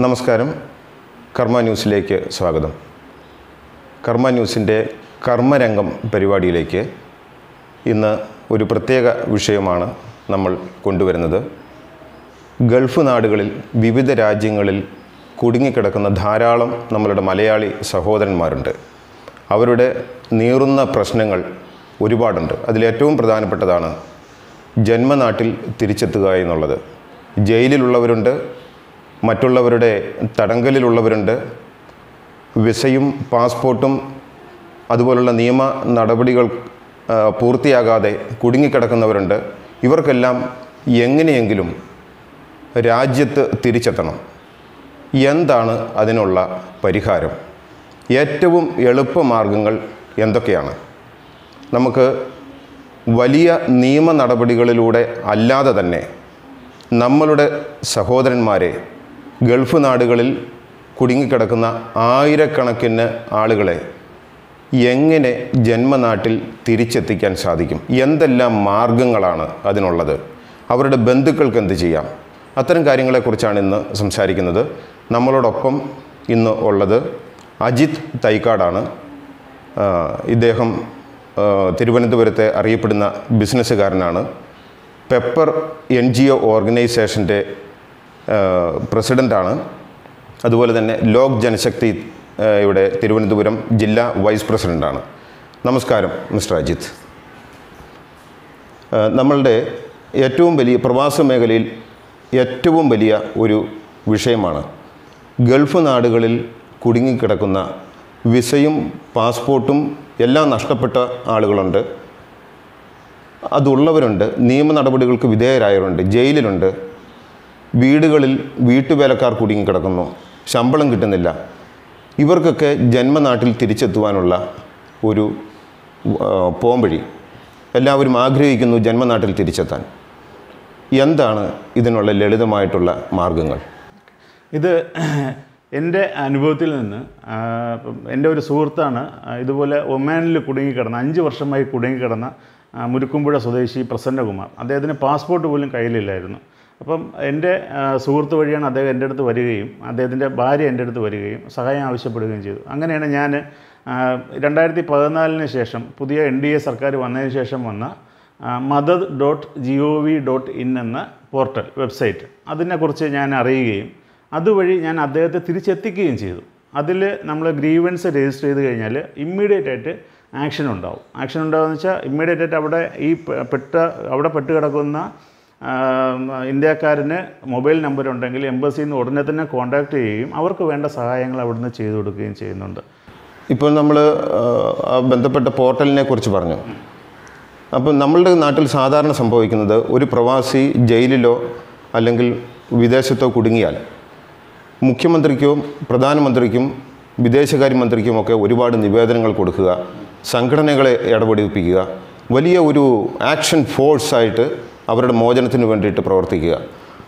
നമസ്കാരം. കർമ്മ ന്യൂസിലേക്ക് സ്വാഗതം. കർമ്മ ന്യൂസിന്റെ കർമ്മരംഗം പരിപാടിയിലേക്ക് ഇന്ന് ഒരു പ്രത്യേക വിഷയമാണ് നമ്മൾ കൊണ്ടുവരുന്നത്. ഗൾഫ് നാടുകളിൽ വിവിധ രാജ്യങ്ങളിൽ കുടുങ്ങിക്കിടക്കുന്ന ധാരാളം നമ്മളുടെ മലയാളി സഹോദരന്മാരുണ്ട്. അവരുടെ നീറുന്ന പ്രശ്നങ്ങൾ ഒരുപാടുണ്ട്. അതിലേറ്റവും പ്രധാനപ്പെട്ടതാണ് ജന്മനാട്ടിൽ തിരിച്ചെത്തുക എന്നുള്ളത്. ജയിലിലുള്ളവരുണ്ട് മറ്റുള്ളവരുടെ തടങ്കലിലുള്ളവരുണ്ട്. വിസയും പാസ്പോർട്ടും അതുപോലുള്ള നിയമ നടപടികൾ പൂർത്തിയാകാതെ കുടുങ്ങിക്കിടക്കുന്നവരുണ്ട്. ഇവർക്കെല്ലാം എങ്ങനെയെങ്കിലും രാജ്യത്ത് തിരിച്ചെത്തണം. എന്താണ് അതിനുള്ള പരിഹാരം? ഏറ്റവും എളുപ്പമാർഗങ്ങൾ എന്തൊക്കെയാണ്? നമുക്ക് വലിയ നിയമ നടപടികളിലൂടെ അല്ലാതെ തന്നെ നമ്മളുടെ സഹോദരന്മാരെ ഗൾഫ് നാടുകളിൽ കുടുങ്ങിക്കിടക്കുന്ന ആയിരക്കണക്കിന് ആളുകളെ എങ്ങനെ ജന്മനാട്ടിൽ തിരിച്ചെത്തിക്കാൻ സാധിക്കും? എന്തെല്ലാം മാർഗങ്ങളാണ് അതിനുള്ളത്? അവരുടെ ബന്ധുക്കൾക്ക് എന്ത് ചെയ്യാം? അത്തരം കാര്യങ്ങളെക്കുറിച്ചാണ് ഇന്ന് സംസാരിക്കുന്നത്. നമ്മളോടൊപ്പം ഇന്ന് ഉള്ളത് അജിത് തൈക്കാടാണ്. ഇദ്ദേഹം തിരുവനന്തപുരത്തെ അറിയപ്പെടുന്ന ബിസിനസ്സുകാരനാണ്. പെപ്പർ എൻ ജി ഒ ഓർഗനൈസേഷന്റെ പ്രസിഡന്റാണ് അതുപോലെ തന്നെ ലോക് ജനശക്തി ഇവിടെ തിരുവനന്തപുരം ജില്ലാ വൈസ് പ്രസിഡന്റാണ് നമസ്കാരം മിസ്റ്റർ അജിത്. നമ്മളുടെ ഏറ്റവും വലിയ പ്രവാസ മേഖലയിൽ ഏറ്റവും വലിയ ഒരു വിഷയമാണ് ഗൾഫ് നാടുകളിൽ കുടുങ്ങിക്കിടക്കുന്ന വിസയും പാസ്പോർട്ടും എല്ലാം നഷ്ടപ്പെട്ട ആളുകളുണ്ട്. അതുള്ളവരുണ്ട് നിയമ നടപടികൾക്ക് വിധേയരായവരുണ്ട് ജയിലിലുണ്ട്. വീടുകളിൽ വീട്ടുവേലക്കാർ കുടുങ്ങിക്കിടക്കുന്നു ശമ്പളം കിട്ടുന്നില്ല. ഇവർക്കൊക്കെ ജന്മനാട്ടിൽ തിരിച്ചെത്തുവാനുള്ള ഒരു പോംവഴി. എല്ലാവരും ആഗ്രഹിക്കുന്നു ജന്മനാട്ടിൽ തിരിച്ചെത്താൻ. എന്താണ് ഇതിനുള്ള ലളിതമായിട്ടുള്ള മാർഗങ്ങൾ? ഇത് എന്റെ അനുഭവത്തിൽ നിന്ന് എന്റെ ഒരു സുഹൃത്താണ് ഇതുപോലെ ഒമാനിൽ കുടുങ്ങിക്കിടന്ന അഞ്ച് വർഷമായി കുടുങ്ങിക്കിടന്ന മുരുക്കുമ്പുഴ സ്വദേശി പ്രസന്നകുമാർ. അദ്ദേഹത്തിന് പാസ്പോർട്ട് പോലും കയ്യിലില്ലായിരുന്നു. അപ്പം എന്റെ സുഹൃത്ത് വഴിയാണ് അദ്ദേഹം എന്റെ അടുത്ത് വരികയും അദ്ദേഹത്തിന്റെ ഭാര്യ എന്റെ അടുത്ത് വരികയും സഹായം ആവശ്യപ്പെടുകയും ചെയ്തു. അങ്ങനെയാണ് ഞാൻ രണ്ടായിരത്തി പതിനാലിന് ശേഷം പുതിയ എൻ ഡി എ സർക്കാർ വന്നതിന് ശേഷം വന്ന Madad dot G O V dot in എന്ന പോർട്ടൽ വെബ്സൈറ്റ്. അതിനെക്കുറിച്ച് ഞാൻ അറിയുകയും അതുവഴി ഞാൻ അദ്ദേഹത്തെ തിരിച്ചെത്തിക്കുകയും ചെയ്തു. അതിൽ നമ്മൾ ഗ്രീവൻസ് രജിസ്റ്റർ ചെയ്ത് കഴിഞ്ഞാൽ ഇമ്മീഡിയറ്റ് ആയിട്ട് ആക്ഷൻ ഉണ്ടാവും. ആക്ഷൻ ഉണ്ടാവുമെന്ന് വെച്ചാൽ ഇമ്മീഡിയറ്റ് ആയിട്ട് അവിടെ ഈ പെട്ട അവിടെ പെട്ട് കിടക്കുന്ന ഇന്ത്യക്കാരന് മൊബൈൽ നമ്പർ ഉണ്ടെങ്കിൽ എംബസിയിൽ നിന്ന് ഉടനെ തന്നെ കോൺടാക്ട് ചെയ്യുകയും അവർക്ക് വേണ്ട സഹായങ്ങൾ അവിടുന്ന് ചെയ്തു കൊടുക്കുകയും ചെയ്യുന്നുണ്ട്. ഇപ്പോൾ നമ്മൾ ബന്ധപ്പെട്ട പോർട്ടലിനെ കുറിച്ച് പറഞ്ഞു. അപ്പം നമ്മളുടെ നാട്ടിൽ സാധാരണ സംഭവിക്കുന്നത് ഒരു പ്രവാസി ജയിലിലോ അല്ലെങ്കിൽ വിദേശത്തോ കുടുങ്ങിയാൽ മുഖ്യമന്ത്രിക്കും പ്രധാനമന്ത്രിക്കും വിദേശകാര്യമന്ത്രിക്കുമൊക്കെ ഒരുപാട് നിവേദനങ്ങൾ കൊടുക്കുക സംഘടനകളെ ഇടപെടിപ്പിക്കുക വലിയ ഒരു ആക്ഷൻ ഫോഴ്സായിട്ട് അവരുടെ മോചനത്തിന് വേണ്ടിയിട്ട് പ്രവർത്തിക്കുക.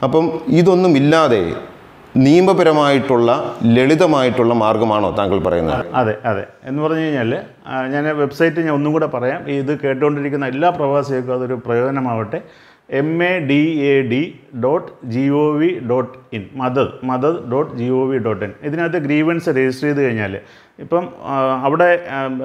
അപ്പം ഇതൊന്നുമില്ലാതെ നിയമപരമായിട്ടുള്ള ലളിതമായിട്ടുള്ള മാർഗമാണോ താങ്കൾ പറയുന്നത്? അതെ അതെ. എന്ന് പറഞ്ഞു കഴിഞ്ഞാൽ ഞാൻ വെബ്സൈറ്റ് ഞാൻ ഒന്നും കൂടെ പറയാം. ഇത് കേട്ടുകൊണ്ടിരിക്കുന്ന എല്ലാ പ്രവാസികൾക്കും അതൊരു പ്രയോജനമാവട്ടെ. M A D A D dot G O V dot in Madad Madad dot G O V dot in ഇതിനകത്ത് ഗ്രീവൻസ് രജിസ്റ്റർ ചെയ്ത് കഴിഞ്ഞാൽ ഇപ്പം അവിടെ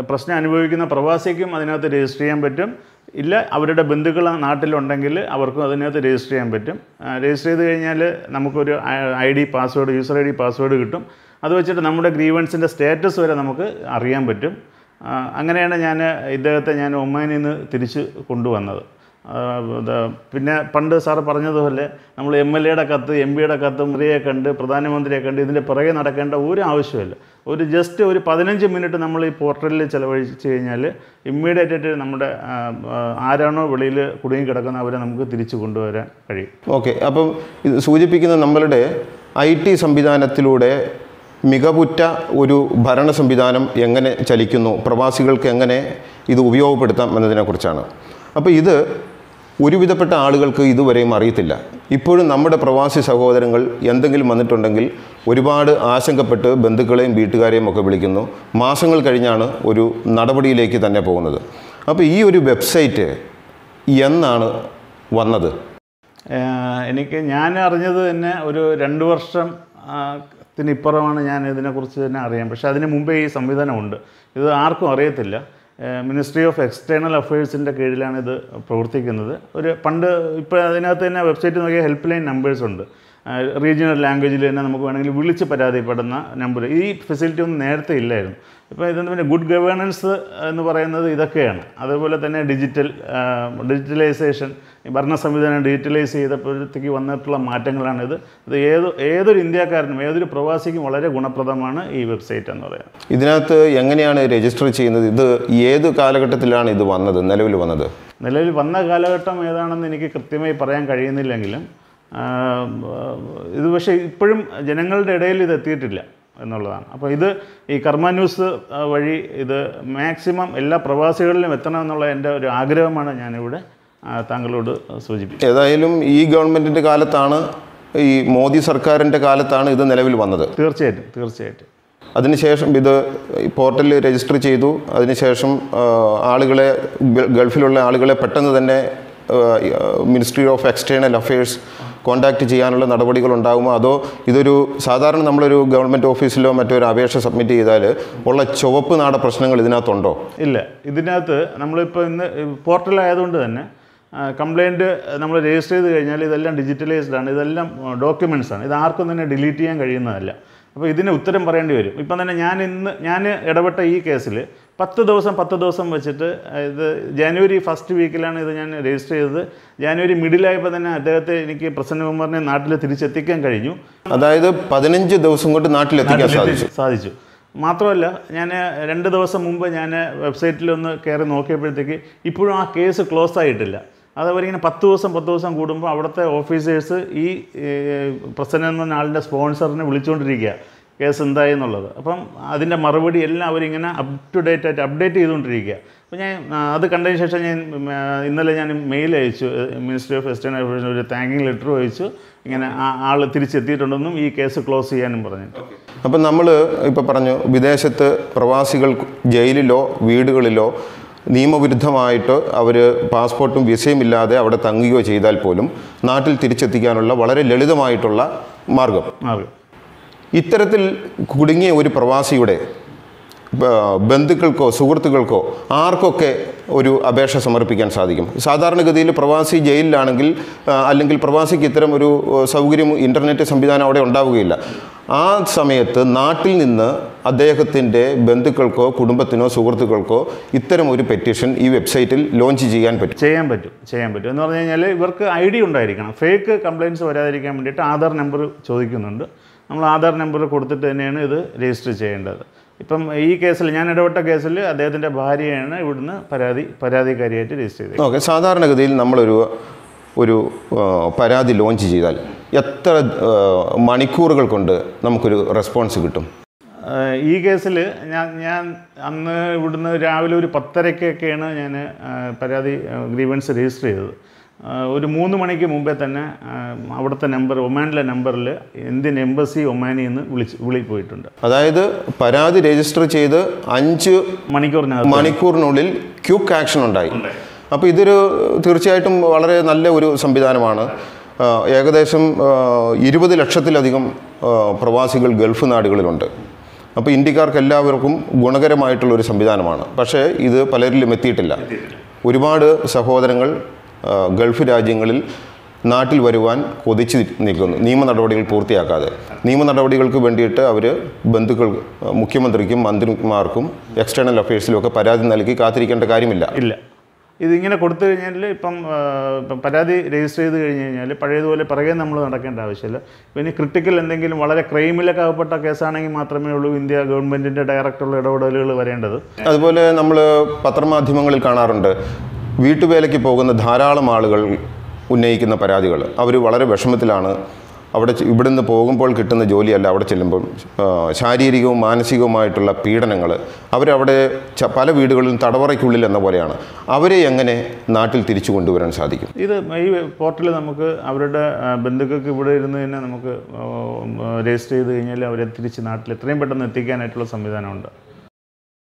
പ്രശ്നം അനുഭവിക്കുന്ന പ്രവാസിക്കും അതിനകത്ത് രജിസ്റ്റർ ചെയ്യാൻ പറ്റും. ഇല്ല അവരുടെ ബന്ധുക്കൾ നാട്ടിലുണ്ടെങ്കിൽ അവർക്കും അതിനകത്ത് രജിസ്റ്റർ ചെയ്യാൻ പറ്റും. രജിസ്റ്റർ ചെയ്ത് കഴിഞ്ഞാൽ നമുക്കൊരു I D password user I D password കിട്ടും. അത് വെച്ചിട്ട് നമ്മുടെ ഗ്രീവൻസിന്റെ സ്റ്റാറ്റസ് വരെ നമുക്ക് അറിയാൻ പറ്റും. അങ്ങനെയാണ് ഞാൻ ഇദ്ദേഹത്തെ ഞാൻ ഒമാനിൽ നിന്ന് തിരിച്ച് കൊണ്ടുവന്നത്. പിന്നെ പണ്ട് സാറ് പറഞ്ഞതുപോലെ നമ്മൾ എം എൽ എയുടെ കത്ത് എം പിയുടെ കത്ത് മന്ത്രിയെ കണ്ട് പ്രധാനമന്ത്രിയെ കണ്ട് ഇതിന്റെ പിറകെ നടക്കേണ്ട ഒരു ആവശ്യമില്ല ഒരു ജസ്റ്റ് ഒരു പതിനഞ്ച് മിനിറ്റ് നമ്മൾ ഈ പോർട്ടലിൽ ചിലവഴിച്ച് കഴിഞ്ഞാൽ ഇമ്മീഡിയറ്റ് ആയിട്ട് നമ്മുടെ ആരാണോ വെളിയിൽ കുടുങ്ങിക്കിടക്കുന്ന അവരെ നമുക്ക് തിരിച്ചു കൊണ്ടുവരാൻ കഴിയും. ഓക്കെ അപ്പം ഇത് സൂചിപ്പിക്കുന്ന നമ്മളുടെ ഐ ടി സംവിധാനത്തിലൂടെ മികവുറ്റ ഒരു ഭരണ സംവിധാനം എങ്ങനെ ചലിക്കുന്നു? പ്രവാസികൾക്ക് എങ്ങനെ ഇത് ഉപയോഗപ്പെടുത്താം എന്നതിനെക്കുറിച്ചാണ്. അപ്പോൾ ഇത് ഒരുവിധപ്പെട്ട ആളുകൾക്ക് ഇതുവരെയും അറിയത്തില്ല. ഇപ്പോഴും നമ്മുടെ പ്രവാസി സഹോദരങ്ങൾ എന്തെങ്കിലും വന്നിട്ടുണ്ടെങ്കിൽ ഒരുപാട് ആശങ്കപ്പെട്ട് ബന്ധുക്കളെയും വീട്ടുകാരെയും ഒക്കെ വിളിക്കുന്നു. മാസങ്ങൾ കഴിഞ്ഞാണ് ഒരു നടപടിയിലേക്ക് തന്നെ പോകുന്നത്. അപ്പോൾ ഈ ഒരു വെബ്സൈറ്റ് എന്നാണ് വന്നത്? എനിക്ക് ഞാൻ അറിഞ്ഞത് തന്നെ ഒരു രണ്ട് വർഷം ത്തിനിപ്പുറമാണ് ഞാൻ ഇതിനെക്കുറിച്ച് തന്നെ അറിയാം പക്ഷേ അതിന് മുമ്പേ ഈ സംവിധാനമുണ്ട് ഇത് ആർക്കും അറിയത്തില്ല. മിനിസ്ട്രി ഓഫ് എക്സ്റ്റേണൽ അഫയേഴ്സിന്റെ കീഴിലാണ് ഇത് പ്രവർത്തിക്കുന്നത്. ഒരു പണ്ട് ഇപ്പോൾ അതിനകത്ത് തന്നെ വെബ്സൈറ്റ് നോക്കിയ ഹെൽപ്പ് ലൈൻ നമ്പേഴ്സ് ഉണ്ട് റീജിയണൽ ലാംഗ്വേജിൽ തന്നെ നമുക്ക് വേണമെങ്കിൽ വിളിച്ച് പരാതിപ്പെടുന്ന നമ്പർ ഈ ഫെസിലിറ്റി ഒന്നും നേരത്തെ ഇല്ലായിരുന്നു. ഇപ്പോൾ ഇതെന്ന് പിന്നെ ഗുഡ് ഗവേണൻസ് എന്ന് പറയുന്നത് ഇതൊക്കെയാണ്. അതുപോലെ തന്നെ ഡിജിറ്റൽ ഡിജിറ്റലൈസേഷൻ ഭരണ സംവിധാനം ഡിജിറ്റലൈസ് ചെയ്തപ്പോഴത്തേക്ക് വന്നിട്ടുള്ള മാറ്റങ്ങളാണിത് ഇത്. ഏത് ഏതൊരു ഇന്ത്യക്കാരനും ഏതൊരു പ്രവാസിക്കും വളരെ ഗുണപ്രദമാണ് ഈ വെബ്സൈറ്റ് എന്ന് പറയുന്നത് ഇതിനകത്ത് എങ്ങനെയാണ് രജിസ്റ്റർ ചെയ്യുന്നത്? ഇത് ഏത് കാലഘട്ടത്തിലാണ് ഇത് വന്നത് നിലവിൽ വന്നത്? നിലവിൽ വന്ന കാലഘട്ടം ഏതാണെന്ന് എനിക്ക് കൃത്യമായി പറയാൻ കഴിയുന്നില്ലെങ്കിലും ഇത് പക്ഷേ ഇപ്പോഴും ജനങ്ങളുടെ ഇടയിൽ ഇത് എത്തിയിട്ടില്ല. എന്നുള്ളതാണ്. അപ്പോൾ ഇത് ഈ കർമ്മ ന്യൂസ് വഴി ഇത് മാക്സിമം എല്ലാ പ്രവാസികളിലും എത്തണം എന്നുള്ള എന്റെ ഒരു ആഗ്രഹമാണ് ഞാനിവിടെ താങ്കളോട് സൂചിപ്പിച്ചത് ഏതായാലും ഈ ഗവൺമെന്റിന്റെ കാലത്താണ് ഈ മോദി സർക്കാരിന്റെ കാലത്താണ് ഇത് നിലവിൽ വന്നത്. തീർച്ചയായിട്ടും തീർച്ചയായിട്ടും. അതിനുശേഷം ഇത് പോർട്ടലിൽ രജിസ്റ്റർ ചെയ്തു. അതിനുശേഷം ആളുകളെ ഗൾഫിലുള്ള ആളുകളെ പെട്ടെന്ന് തന്നെ ministry of external affairs contact ചെയ്യാനുള്ള നടപടികൾ ഉണ്ടാകുമോ? അതോ ഇതൊരു സാധാരണ നമ്മളൊരു ഗവൺമെന്റ് ഓഫീസിലോ മറ്റോ ഒരു അപേക്ഷ സബ്മിറ്റ് ചെയ്താൽ ഉള്ള ചുവപ്പ് നാട പ്രശ്നങ്ങൾ ഇതിനകത്തുണ്ടോ? ഇല്ല. ഇതിനകത്ത് നമ്മളിപ്പോൾ ഇന്ന് പോർട്ടലായതുകൊണ്ട് തന്നെ കംപ്ലയിന്റ് നമ്മൾ രജിസ്റ്റർ ചെയ്ത് കഴിഞ്ഞാൽ ഇതെല്ലാം ഡിജിറ്റലൈസ്ഡ് ആണ്. ഇതെല്ലാം ഡോക്യുമെന്റ്സ് ആണ്. ഇത് ആർക്കും തന്നെ ഡിലീറ്റ് ചെയ്യാൻ കഴിയുന്നതല്ല. അപ്പോൾ ഇതിന് ഉത്തരം പറയേണ്ടി വരും. ഇപ്പം തന്നെ ഞാൻ ഇന്ന് ഞാൻ ഇടപെട്ട ഈ കേസിൽ പത്ത് ദിവസം പത്ത് ദിവസം വെച്ചിട്ട് ഇത് ജാനുവരി ഫസ്റ്റ് വീക്കിലാണ് ഇത് ഞാൻ രജിസ്റ്റർ ചെയ്തത്. ജാനുവരി മിഡിലായപ്പോൾ തന്നെ അദ്ദേഹത്തെ എനിക്ക് പ്രസന്നകുമാറിനെ നാട്ടിൽ തിരിച്ചെത്തിക്കാൻ കഴിഞ്ഞു. അതായത് പതിനഞ്ച് ദിവസം കൊണ്ട് നാട്ടിലെത്തിക്കാൻ സാധിച്ചു. സാധിച്ചു. മാത്രമല്ല ഞാൻ രണ്ട് ദിവസം മുമ്പ് ഞാൻ വെബ്സൈറ്റിലൊന്ന് കയറി നോക്കിയപ്പോഴത്തേക്ക് ഇപ്പോഴും ആ കേസ് ക്ലോസ് ആയിട്ടില്ല. അതേപോലെ ഇങ്ങനെ പത്ത് ദിവസം പത്ത് ദിവസം കൂടുമ്പോൾ അവിടുത്തെ ഓഫീസേഴ്സ് ഈ പ്രസന്നൻ പ്രസന്ന എന്ന ആളിന്റെ സ്പോൺസറിനെ വിളിച്ചുകൊണ്ടിരിക്കുക കേസ് എന്തായി എന്നുള്ളത്. അപ്പം അതിന്റെ മറുപടി എല്ലാം അവരിങ്ങനെ അപ് ടു ഡേറ്റ് ആയിട്ട് അപ്ഡേറ്റ് ചെയ്തുകൊണ്ടിരിക്കുക. അപ്പോൾ ഞാൻ അത് കണ്ടതിന് ശേഷം ഞാൻ ഇന്നലെ ഞാൻ മെയിൽ അയച്ചു. മിനിസ്ട്രി ഓഫ് എസ്റ്റേൺ അഫയേഴ്സിന് ഒരു താങ്കിങ് ലെറ്റർ അയച്ചു. ഇങ്ങനെ ആ ആൾ തിരിച്ചെത്തിയിട്ടുണ്ടെന്നും ഈ കേസ് ക്ലോസ് ചെയ്യാനും പറഞ്ഞിട്ട് അപ്പം നമ്മൾ ഇപ്പോൾ പറഞ്ഞു വിദേശത്ത് പ്രവാസികൾ ജയിലിലോ വീടുകളിലോ നിയമവിരുദ്ധമായിട്ട് അവർ പാസ്പോർട്ടും വിസയും ഇല്ലാതെ അവിടെ തങ്ങുകയോ ചെയ്താൽ പോലും നാട്ടിൽ തിരിച്ചെത്തിക്കാനുള്ള വളരെ ലളിതമായിട്ടുള്ള മാർഗം മാറും ഇത്തരത്തിൽ കുടുങ്ങിയ ഒരു പ്രവാസിയുടെ ബന്ധുക്കൾക്കോ സുഹൃത്തുക്കൾക്കോ ആർക്കൊക്കെ ഒരു അപേക്ഷ സമർപ്പിക്കാൻ സാധിക്കും? സാധാരണഗതിയിൽ പ്രവാസി ജയിലിലാണെങ്കിൽ അല്ലെങ്കിൽ പ്രവാസിക്ക് ഇത്തരം ഒരു സൗകര്യം ഇന്റർനെറ്റ് സംവിധാനം അവിടെ ഉണ്ടാവുകയില്ല. ആ സമയത്ത് നാട്ടിൽ നിന്ന് അദ്ദേഹത്തിന്റെ ബന്ധുക്കൾക്കോ കുടുംബത്തിനോ സുഹൃത്തുക്കൾക്കോ ഇത്തരം ഒരു പെറ്റീഷൻ ഈ വെബ്സൈറ്റിൽ ലോഞ്ച് ചെയ്യാൻ പറ്റും. ചെയ്യാൻ പറ്റും ചെയ്യാൻ പറ്റും. എന്ന് പറഞ്ഞു കഴിഞ്ഞാൽ ഇവർക്ക് ഐ ഡി ഉണ്ടായിരിക്കണം. ഫേക്ക് കംപ്ലയിന്റ്സ് വരാതിരിക്കാൻ വേണ്ടിയിട്ട് ആധാർ നമ്പർ ചോദിക്കുന്നുണ്ട്. നമ്മൾ ആധാർ നമ്പർ കൊടുത്തിട്ട് തന്നെയാണ് ഇത് രജിസ്റ്റർ ചെയ്യേണ്ടത്. ഇപ്പം ഈ കേസിൽ ഞാൻ ഇടപെട്ട കേസിൽ അദ്ദേഹത്തിന്റെ ഭാര്യയാണ് ഇവിടുന്ന് പരാതി പരാതിക്കാരിയായിട്ട് രജിസ്റ്റർ ചെയ്തത്. ഓക്കെ സാധാരണഗതിയിൽ നമ്മളൊരു ഒരു പരാതി ലോഞ്ച് ചെയ്താൽ എത്ര മണിക്കൂറുകൾ കൊണ്ട് നമുക്കൊരു റെസ്പോൺസ് കിട്ടും? ഈ കേസിൽ ഞാൻ ഞാൻ അന്ന് ഇവിടുന്ന് രാവിലെ ഒരു പത്തരക്കൊക്കെയാണ് ഞാൻ പരാതി ഗ്രീവൻസ് രജിസ്റ്റർ ചെയ്തത്. ഒരു മൂന്ന് മണിക്ക് മുമ്പേ തന്നെ അവിടുത്തെ നമ്പർ ഒമാനിലെ നമ്പറിൽ ഇന്ത്യൻ എംബസി ഒമാനിൽ നിന്ന് വിളിച്ച് വിളി പോയിട്ടുണ്ട്. അതായത് പരാതി രജിസ്റ്റർ ചെയ്ത് അഞ്ച് മണിക്കൂറിനകത്ത് മണിക്കൂറിനുള്ളിൽ ക്യൂക്ക് ആക്ഷൻ ഉണ്ടായി. അപ്പോൾ ഇതൊരു തീർച്ചയായിട്ടും വളരെ നല്ല ഒരു സംവിധാനമാണ്. ഏകദേശം ഇരുപത് ലക്ഷത്തിലധികം പ്രവാസികൾ ഗൾഫ് നാടുകളിലുണ്ട്. അപ്പോൾ ഇന്ത്യക്കാർക്ക് എല്ലാവർക്കും ഗുണകരമായിട്ടുള്ള ഒരു സംവിധാനമാണ്. പക്ഷേ ഇത് പലരിലും എത്തിയിട്ടില്ല. ഒരുപാട് സഹോദരങ്ങൾ ഗൾഫ് രാജ്യങ്ങളിൽ നാട്ടിൽ വരുവാൻ കൊതിച്ച് നിൽക്കുന്നു. നിയമ നടപടികൾ പൂർത്തിയാക്കാതെ. നിയമ നടപടികൾക്ക് വേണ്ടിയിട്ട് അവർ ബന്ധുക്കൾ മുഖ്യമന്ത്രിക്കും മന്ത്രിമാർക്കും എക്സ്റ്റേണൽ അഫയേഴ്സിലും ഒക്കെ പരാതി നൽകി കാത്തിരിക്കേണ്ട കാര്യമില്ല. ഇല്ല. ഇതിങ്ങനെ കൊടുത്തു കഴിഞ്ഞാൽ ഇപ്പം ഇപ്പം പരാതി രജിസ്റ്റർ ചെയ്ത് കഴിഞ്ഞ് കഴിഞ്ഞാൽ പഴയതുപോലെ പിറകെ നമ്മൾ നടക്കേണ്ട ആവശ്യമില്ല. പിന്നെ ക്രിട്ടിക്കൽ എന്തെങ്കിലും വളരെ ക്രൈമിലൊക്കെ അകപ്പെട്ട കേസാണെങ്കിൽ മാത്രമേ ഉള്ളൂ ഇന്ത്യ ഗവൺമെന്റിന്റെ ഡയറക്റ്റുള്ള ഇടപെടലുകൾ വരേണ്ടത്. അതുപോലെ നമ്മൾ പത്രമാധ്യമങ്ങളിൽ കാണാറുണ്ട്. വീട്ടുവേലയ്ക്ക് പോകുന്ന ധാരാളം ആളുകൾ ഉന്നയിക്കുന്ന പരാതികൾ. അവർ വളരെ വിഷമത്തിലാണ്. അവിടെ ഇവിടുന്ന് പോകുമ്പോൾ കിട്ടുന്ന ജോലിയല്ല അവിടെ ചെല്ലുമ്പോൾ ശാരീരികവും മാനസികവുമായിട്ടുള്ള പീഡനങ്ങൾ. അവരവിടെ ച- പല വീടുകളിലും തടവറയ്ക്കുള്ളിൽ എന്ന പോലെയാണ്. അവരെ എങ്ങനെ നാട്ടിൽ തിരിച്ചു കൊണ്ടുവരാൻ സാധിക്കും? ഇത് ഈ പോർട്ടലിൽ നമുക്ക് അവരുടെ ബന്ധുക്കൾക്ക് ഇവിടെ ഇരുന്ന് തന്നെ നമുക്ക് രജിസ്റ്റർ ചെയ്ത് കഴിഞ്ഞാൽ അവരെ തിരിച്ച് നാട്ടിൽ എത്രയും പെട്ടെന്ന് എത്തിക്കാനായിട്ടുള്ള സംവിധാനമുണ്ട്.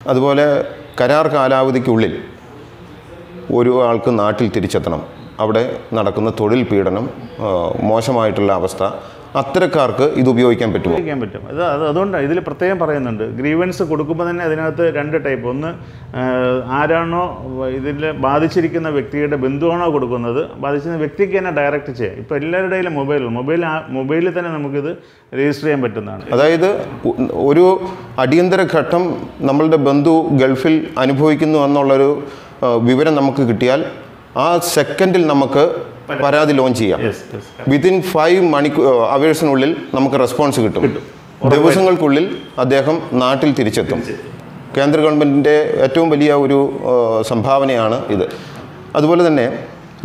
അതുപോലെ കരാർ കാലാവധിക്കുള്ളിൽ ഒരു ആൾക്ക് നാട്ടിൽ തിരിച്ചെത്തണം. അവിടെ നടക്കുന്ന തൊഴിൽ പീഡനം മോശമായിട്ടുള്ള അവസ്ഥ അത്തരക്കാർക്ക് ഇത് ഉപയോഗിക്കാൻ പറ്റുമോ? ഉപയോഗിക്കാൻ പറ്റും. അത് അത് അതുകൊണ്ടാണ് ഇതിൽ പ്രത്യേകം പറയുന്നുണ്ട്. ഗ്രീവൻസ് കൊടുക്കുമ്പോൾ തന്നെ അതിനകത്ത് രണ്ട് ടൈപ്പ്. ഒന്ന് ആരാണോ ഇതിൽ ബാധിച്ചിരിക്കുന്ന വ്യക്തിയുടെ ബന്ധുവാണോ കൊടുക്കുന്നത്? ബാധിച്ചിരുന്ന വ്യക്തിക്ക് തന്നെ ഡയറക്റ്റ് ചെയ്യാം. ഇപ്പോൾ എല്ലാവരുടെയും മൊബൈൽ മൊബൈൽ മൊബൈലിൽ തന്നെ നമുക്കിത് രജിസ്റ്റർ ചെയ്യാൻ പറ്റുന്നതാണ്. അതായത് ഒരു അടിയന്തര ഘട്ടം നമ്മളുടെ ബന്ധു ഗൾഫിൽ അനുഭവിക്കുന്നു എന്നുള്ളൊരു വിവരം നമുക്ക് കിട്ടിയാൽ ആ സെക്കൻഡിൽ നമുക്ക് പരാതി. ലോഞ്ച് ചെയ്യാം. വിതിൻ ഫൈവ് മണിക്കൂർ അവേഴ്സിനുള്ളിൽ നമുക്ക് റെസ്പോൺസ് കിട്ടും. ദിവസങ്ങൾക്കുള്ളിൽ അദ്ദേഹം നാട്ടിൽ തിരിച്ചെത്തും. കേന്ദ്ര ഗവൺമെന്റിന്റെ ഏറ്റവും വലിയ ഒരു സംഭാവനയാണ് ഇത്. അതുപോലെ തന്നെ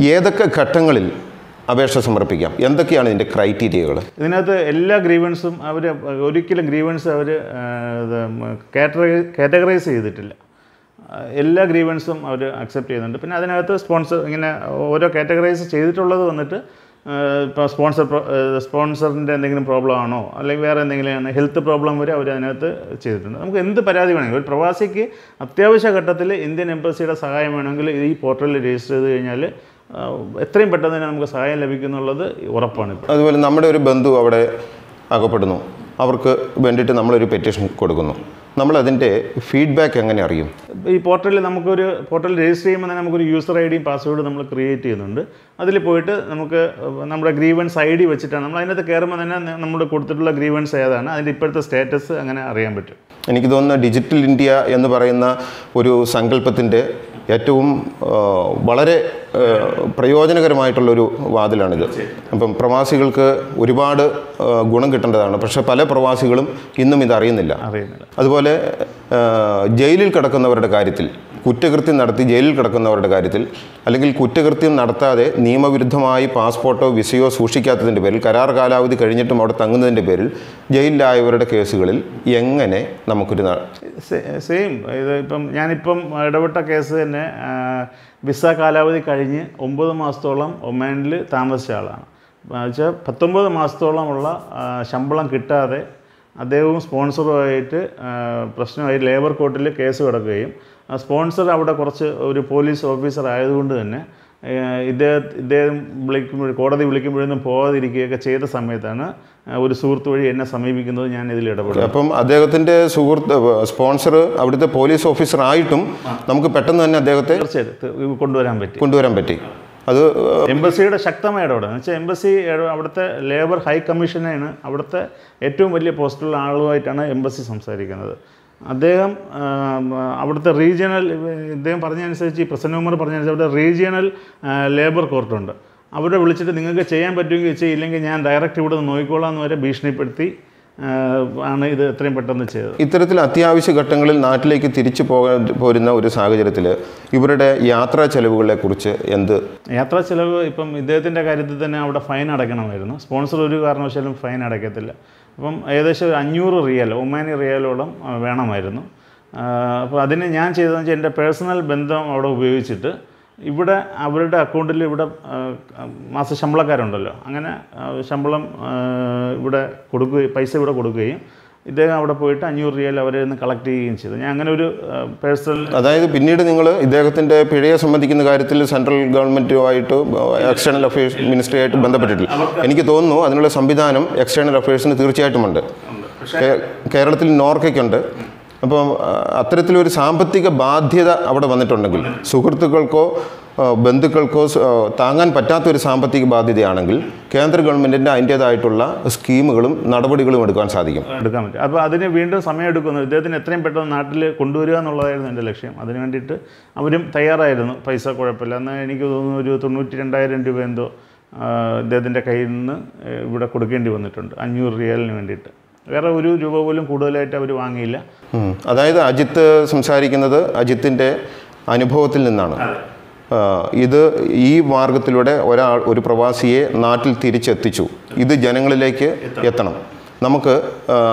ഏതൊക്കെ ഘട്ടങ്ങളിൽ അപേക്ഷ സമർപ്പിക്കാം? എന്തൊക്കെയാണ് ഇതിന്റെ ക്രൈറ്റീരിയകൾ ഇതിനകത്ത് എല്ലാ ഗ്രീവൻസും അവർ ഒരിക്കലും ഗ്രീവൻസ് അവർ കാറ്റഗറൈസ് ചെയ്തിട്ടില്ല. എല്ലാ ഗ്രീവൻസും അവർ അക്സെപ്റ്റ് ചെയ്യുന്നുണ്ട്. പിന്നെ അതിനകത്ത് സ്പോൺസർ ഇങ്ങനെ ഓരോ കാറ്റഗറൈസ് ചെയ്തിട്ടുള്ളത് വന്നിട്ട് ഇപ്പോൾ സ്പോൺസർ സ്പോൺസറിന്റെ എന്തെങ്കിലും പ്രോബ്ലം ആണോ? അല്ലെങ്കിൽ വേറെ എന്തെങ്കിലും ഹെൽത്ത് പ്രോബ്ലം വരെ അവർ അതിനകത്ത് ചെയ്തിട്ടുണ്ട്. നമുക്ക് എന്ത് പരാതി വേണമെങ്കിൽ ഒരു പ്രവാസിക്ക് അത്യാവശ്യ ഘട്ടത്തിൽ ഇന്ത്യൻ എംബസിയുടെ സഹായം വേണമെങ്കിൽ ഈ പോർട്ടലിൽ രജിസ്റ്റർ ചെയ്ത് കഴിഞ്ഞാൽ എത്രയും പെട്ടെന്ന് തന്നെ നമുക്ക് സഹായം ലഭിക്കുന്നുള്ളത് ഉറപ്പാണ് അതുപോലെ നമ്മുടെ ഒരു ബന്ധു അവിടെ അകപ്പെടുന്നു. അവർക്ക് വേണ്ടിയിട്ട് നമ്മളൊരു പെറ്റീഷൻ കൊടുക്കുന്നു. നമ്മളതിന്റെ ഫീഡ്ബാക്ക് എങ്ങനെ അറിയും? ഈ പോർട്ടലിൽ നമുക്കൊരു പോർട്ടൽ രജിസ്റ്റർ ചെയ്യുമ്പോൾ തന്നെ നമുക്കൊരു യൂസർ ഐ ഡിയും പാസ്വേഡും നമ്മൾ ക്രിയേറ്റ് ചെയ്യുന്നുണ്ട്. അതിൽ പോയിട്ട് നമുക്ക് നമ്മുടെ ഗ്രീവൻസ് ഐ ഡി വെച്ചിട്ടാണ് നമ്മൾ അതിനകത്ത് കയറുമ്പോൾ തന്നെ നമ്മൾ കൊടുത്തിട്ടുള്ള ഗ്രീവൻസ് ഏതാണ് അതിന്റെ ഇപ്പോഴത്തെ സ്റ്റാറ്റസ് അങ്ങനെ അറിയാൻ പറ്റും. എനിക്ക് തോന്നുന്ന ഡിജിറ്റൽ ഇന്ത്യ എന്ന് പറയുന്ന ഒരു സങ്കല്പത്തിന്റെ ഏറ്റവും വളരെ പ്രയോജനകരമായിട്ടുള്ളൊരു വാതിലാണിത്. അപ്പം പ്രവാസികൾക്ക് ഒരുപാട് ഗുണം കിട്ടേണ്ടതാണ്. പക്ഷെ പല പ്രവാസികളും ഇന്നും ഇത് അറിയുന്നില്ല. അതുപോലെ ജയിലിൽ കിടക്കുന്നവരുടെ കാര്യത്തിൽ കുറ്റകൃത്യം നടത്തി ജയിലിൽ കിടക്കുന്നവരുടെ കാര്യത്തിൽ അല്ലെങ്കിൽ കുറ്റകൃത്യം നടത്താതെ നിയമവിരുദ്ധമായി പാസ്പോർട്ടോ വിസയോ സൂക്ഷിക്കാത്തതിന്റെ പേരിൽ കരാർ കാലാവധി കഴിഞ്ഞിട്ടും അവിടെ തങ്ങുന്നതിന്റെ പേരിൽ ജയിലിലായവരുടെ കേസുകളിൽ എങ്ങനെ നമുക്കൊരു സെയിം. ഇത് ഇപ്പം ഞാനിപ്പം ഇടപെട്ട കേസ് തന്നെ വിസ കാലാവധി കഴിഞ്ഞ് ഒമ്പത് മാസത്തോളം ഒമാനിൽ താമസിച്ച ആളാണ്. വെച്ചാൽ പത്തൊമ്പത് മാസത്തോളമുള്ള ശമ്പളം കിട്ടാതെ അദ്ദേഹവും സ്പോൺസറുമായിട്ട് പ്രശ്നമായി ലേബർ കോർട്ടിൽ കേസ് കിടക്കുകയും സ്പോൺസർ അവിടെ കുറച്ച് ഒരു പോലീസ് ഓഫീസർ ആയതുകൊണ്ട് തന്നെ ഇദ്ദേഹം ഇദ്ദേഹം വിളിക്കുമ്പോൾ കോടതി വിളിക്കുമ്പോഴൊന്നും പോകാതിരിക്കുകയൊക്കെ ചെയ്ത സമയത്താണ് ഒരു സുഹൃത്ത് വഴി എന്നെ സമീപിക്കുന്നത് ഞാൻ ഇതിൽ ഇടപെടും അപ്പം അദ്ദേഹത്തിന്റെ സുഹൃത്ത് സ്പോൺസർ അവിടുത്തെ പോലീസ് ഓഫീസർ ആയിട്ടും നമുക്ക് പെട്ടെന്ന് തന്നെ അദ്ദേഹത്തെ തീർച്ചയായിട്ടും. കൊണ്ടുവരാൻ പറ്റി. കൊണ്ടുവരാൻ പറ്റി. അത് എംബസിയുടെ ശക്തമായ ഇടപെടൽ. എന്ന് വെച്ചാൽ എംബസി അവിടുത്തെ ലേബർ ഹൈ കമ്മീഷനാണ് അവിടുത്തെ ഏറ്റവും വലിയ പോസ്റ്റുള്ള ആളുമായിട്ടാണ് എംബസി സംസാരിക്കുന്നത്. അദ്ദേഹം അവിടുത്തെ റീജിയണൽ ഇദ്ദേഹം പറഞ്ഞതനുസരിച്ച് ഈ പ്രസന്ന കുമാർ പറഞ്ഞതനുസരിച്ച് അവിടെ റീജിയണൽ ലേബർ കോർട്ടുണ്ട് അവിടെ വിളിച്ചിട്ട് നിങ്ങൾക്ക് ചെയ്യാൻ പറ്റുമെങ്കിൽ ചെയ്യില്ലെങ്കിൽ ഞാൻ ഡയറക്റ്റ് ഇവിടെ നിന്ന് നോക്കിക്കോളാം എന്ന് വരെ ഭീഷണിപ്പെടുത്തി ആണ് ഇത് എത്രയും പെട്ടെന്ന് ചെയ്തത്. ഇത്തരത്തിൽ അത്യാവശ്യ ഘട്ടങ്ങളിൽ നാട്ടിലേക്ക് തിരിച്ചു പോകാൻ പോരുന്ന ഒരു സാഹചര്യത്തിൽ ഇവരുടെ യാത്രാ ചെലവുകളെ കുറിച്ച് എന്ത്? യാത്രാ ചെലവ് ഇപ്പം ഇദ്ദേഹത്തിന്റെ കാര്യത്തിൽ തന്നെ അവിടെ ഫൈൻ അടയ്ക്കണമായിരുന്നു. സ്പോൺസർ ഒരു കാരണവശാലും ഫൈൻ അടയ്ക്കത്തില്ല. അപ്പം ഏകദേശം ഒരു അഞ്ഞൂറ് റിയൽ ഒമാനി റിയലോളം വേണമായിരുന്നു. അപ്പോൾ അതിന് ഞാൻ ചെയ്തതെന്ന് വെച്ചാൽ എന്റെ പേഴ്സണൽ ബന്ധം അവിടെ ഉപയോഗിച്ചിട്ട് ഇവിടെ അവരുടെ അക്കൗണ്ടിൽ ഇവിടെ മാസ ശമ്പളക്കാരുണ്ടല്ലോ. അങ്ങനെ ശമ്പളം ഇവിടെ കൊടുക്കുകയും പൈസ ഇവിടെ കൊടുക്കുകയും ഇദ്ദേഹം അവിടെ പോയിട്ട് അഞ്ഞൂറ് രൂപയിൽ അവരെ നിന്ന് കളക്ട് ചെയ്യുകയും ചെയ്തു. ഞാൻ അങ്ങനെ ഒരു പേഴ്സണൽ അതായത് പിന്നീട് നിങ്ങൾ ഇദ്ദേഹത്തിന്റെ പിഴയെ സംബന്ധിക്കുന്ന കാര്യത്തിൽ സെൻട്രൽ ഗവൺമെന്റുമായിട്ട് എക്സ്റ്റേണൽ അഫയേഴ്സ് മിനിസ്ട്രിയായിട്ട് ബന്ധപ്പെട്ടിട്ടില്ല. എനിക്ക് തോന്നുന്നു അതിനുള്ള സംവിധാനം എക്സ്റ്റേണൽ അഫയേഴ്സിന് തീർച്ചയായിട്ടുമുണ്ട് കേരളത്തിൽ നോർക്കയ്ക്കുണ്ട്. അപ്പം ആ, അത്തരത്തിലൊരു സാമ്പത്തിക ബാധ്യത അവിടെ വന്നിട്ടുണ്ടെങ്കിൽ സുഹൃത്തുക്കൾക്കോ ബന്ധുക്കൾക്കോ താങ്ങാൻ പറ്റാത്തൊരു സാമ്പത്തിക ബാധ്യതയാണെങ്കിൽ കേന്ദ്ര ഗവൺമെന്റിന്റെ അതിന്റേതായിട്ടുള്ള സ്കീമുകളും നടപടികളും എടുക്കാൻ സാധിക്കും. എടുക്കാൻ പറ്റും. അപ്പോൾ അതിന് വീണ്ടും സമയം എടുക്കുന്നു. ഇദ്ദേഹത്തിന് എത്രയും പെട്ടെന്ന് നാട്ടിൽ കൊണ്ടുവരിക എന്നുള്ളതായിരുന്നു എന്റെ ലക്ഷ്യം. അതിന് വേണ്ടിയിട്ട് അവരും തയ്യാറായിരുന്നു. പൈസ കുഴപ്പമില്ല. എന്നാൽ എനിക്ക് തോന്നുന്നു ഒരു തൊണ്ണൂറ്റി രണ്ടായിരം രൂപ എന്തോ ഇദ്ദേഹത്തിന്റെ കയ്യിൽ നിന്ന് ഇവിടെ കൊടുക്കേണ്ടി വന്നിട്ടുണ്ട്. അഞ്ഞൂറ് റിയലിന് വേണ്ടിയിട്ട്. വേറെ ഒരു രൂപ പോലും കൂടുതലായിട്ട് അവർ വാങ്ങിയില്ല. അതായത് അജിത്ത് സംസാരിക്കുന്നത് അജിത്തിന്റെ അനുഭവത്തിൽ നിന്നാണ്. ഇത് ഈ മാർഗത്തിലൂടെ ഒരാൾ ഒരു പ്രവാസിയെ നാട്ടിൽ തിരിച്ചെത്തിച്ചു. ഇത് ജനങ്ങളിലേക്ക് എത്തണം. നമുക്ക്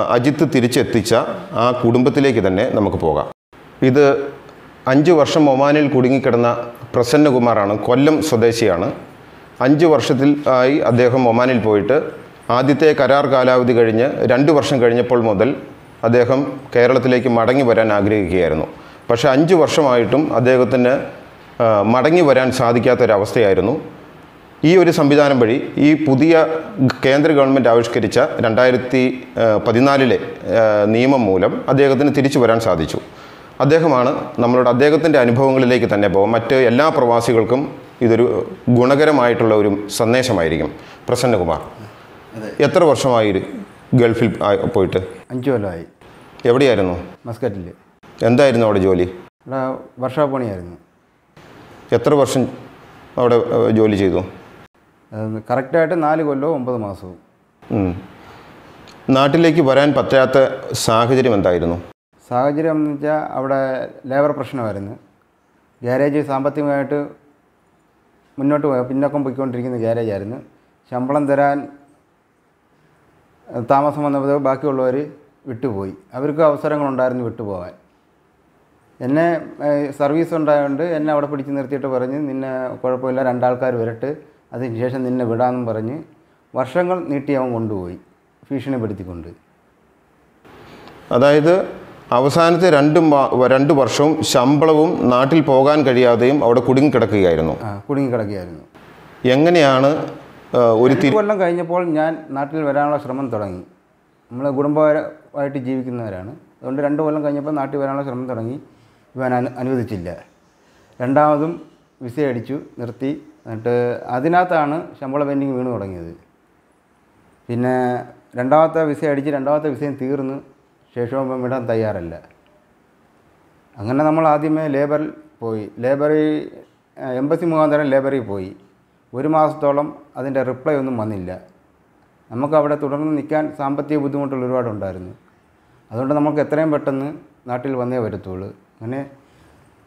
അജിത്ത് തിരിച്ചെത്തിച്ച ആ കുടുംബത്തിലേക്ക് തന്നെ നമുക്ക് പോകാം. ഇത് അഞ്ച് വർഷം ഒമാനിൽ കുടുങ്ങിക്കിടന്ന പ്രസന്നകുമാറാണ് കൊല്ലം സ്വദേശിയാണ്. അഞ്ച് വർഷത്തിൽ ആയി അദ്ദേഹം ഒമാനിൽ പോയിട്ട് ആദ്യത്തെ കരാർ കാലാവധി കഴിഞ്ഞ് രണ്ട് വർഷം കഴിഞ്ഞപ്പോൾ മുതൽ അദ്ദേഹം കേരളത്തിലേക്ക് മടങ്ങി വരാൻ ആഗ്രഹിക്കുകയായിരുന്നു. പക്ഷേ അഞ്ച് വർഷമായിട്ടും അദ്ദേഹത്തിന് മടങ്ങി വരാൻ സാധിക്കാത്തൊരവസ്ഥയായിരുന്നു. ഈ ഒരു സംവിധാനം വഴി ഈ പുതിയ കേന്ദ്ര ഗവൺമെന്റ് ആവിഷ്കരിച്ച രണ്ടായിരത്തി പതിനാലിലെ നിയമം മൂലം അദ്ദേഹത്തിന് തിരിച്ചു വരാൻ സാധിച്ചു. അദ്ദേഹമാണ് നമ്മളോട് അദ്ദേഹത്തിന്റെ അനുഭവങ്ങളിലേക്ക് തന്നെ പോകാം മറ്റ് എല്ലാ പ്രവാസികൾക്കും ഇതൊരു ഗുണകരമായിട്ടുള്ള ഒരു സന്ദേശമായിരിക്കും. പ്രസന്നകുമാർ. എത്ര വർഷമായി ഗൾഫിൽ പോയിട്ട്? അഞ്ച് കൊല്ലമായി എവിടെയായിരുന്നു? മസ്കറ്റിൽ. എന്തായിരുന്നു അവിടെ ജോലി? ഇവിടെ വർഷോപ്പ് പണിയായിരുന്നു. എത്ര വർഷം അവിടെ ജോലി ചെയ്തു? കറക്റ്റായിട്ട് നാല് കൊല്ലവും ഒമ്പത് മാസവും. നാട്ടിലേക്ക് വരാൻ പറ്റാത്ത സാഹചര്യം എന്തായിരുന്നു? സാഹചര്യം എന്ന് വെച്ചാൽ അവിടെ ലേബർ പ്രശ്നമായിരുന്നു. ഗ്യാരേജ് സാമ്പത്തികമായിട്ട് മുന്നോട്ട് പോയ പിന്നോക്കം പോയിക്കൊണ്ടിരിക്കുന്ന ഗ്യാരേജായിരുന്നു ശമ്പളം തരാൻ താമസം വന്നപ്പോൾ ബാക്കിയുള്ളവർ വിട്ടുപോയി. അവർക്ക് അവസരങ്ങളുണ്ടായിരുന്നു വിട്ടുപോകാൻ. എന്നെ സർവീസ് ഉണ്ടായതുകൊണ്ട് എന്നെ അവിടെ പിടിച്ച് നിർത്തിയിട്ട് പറഞ്ഞ് നിന്നെ കുഴപ്പമില്ല രണ്ടാൾക്കാർ വരട്ട് അതിന് ശേഷം നിന്നെ വിടാമെന്നും പറഞ്ഞ് വർഷങ്ങൾ നീട്ടി അവൻ കൊണ്ടുപോയി ഭീഷണിപ്പെടുത്തിക്കൊണ്ട്. അതായത് അവസാനത്തെ രണ്ട് രണ്ട് വർഷവും ശമ്പളവും നാട്ടിൽ പോകാൻ കഴിയാതെയും അവിടെ കുടുങ്ങിക്കിടക്കുകയായിരുന്നു. കുടുങ്ങിക്കിടക്കുകയായിരുന്നു. എങ്ങനെയാണ് ഒരു ഒരു കൊല്ലം കഴിഞ്ഞപ്പോൾ ഞാൻ നാട്ടിൽ വരാനുള്ള ശ്രമം തുടങ്ങി. നമ്മൾ കുടുംബമായിട്ട് ജീവിക്കുന്നവരാണ്. അതുകൊണ്ട് രണ്ട് കൊല്ലം കഴിഞ്ഞപ്പോൾ നാട്ടിൽ വരാനുള്ള ശ്രമം തുടങ്ങി. ഇവൻ അനു അനുവദിച്ചില്ല. രണ്ടാമതും വിസ അടിച്ചു നിർത്തി. എന്നിട്ട് അതിനകത്താണ് ശമ്പള പെൻഡിങ് വീണ് തുടങ്ങിയത്. പിന്നെ രണ്ടാമത്തെ വിസ അടിച്ച് രണ്ടാമത്തെ വിസയും തീർന്നു ശേഷവും വിടാൻ തയ്യാറല്ല. അങ്ങനെ നമ്മൾ ആദ്യമേ ലേബറിൽ പോയി. ലേബറി എംബസി മുഖാന്തരം ലേബറിൽ പോയി. ഒരു മാസത്തോളം അതിന്റെ റിപ്ലൈ ഒന്നും വന്നില്ല. നമുക്ക് അവിടെ തുടർന്ന് നിൽക്കാൻ സാമ്പത്തിക ബുദ്ധിമുട്ടുകൾ ഒരുപാടുണ്ടായിരുന്നു അതുകൊണ്ട് നമുക്ക് എത്രയും പെട്ടെന്ന് നാട്ടിൽ വന്നേ വരത്തുള്ളൂ അങ്ങനെ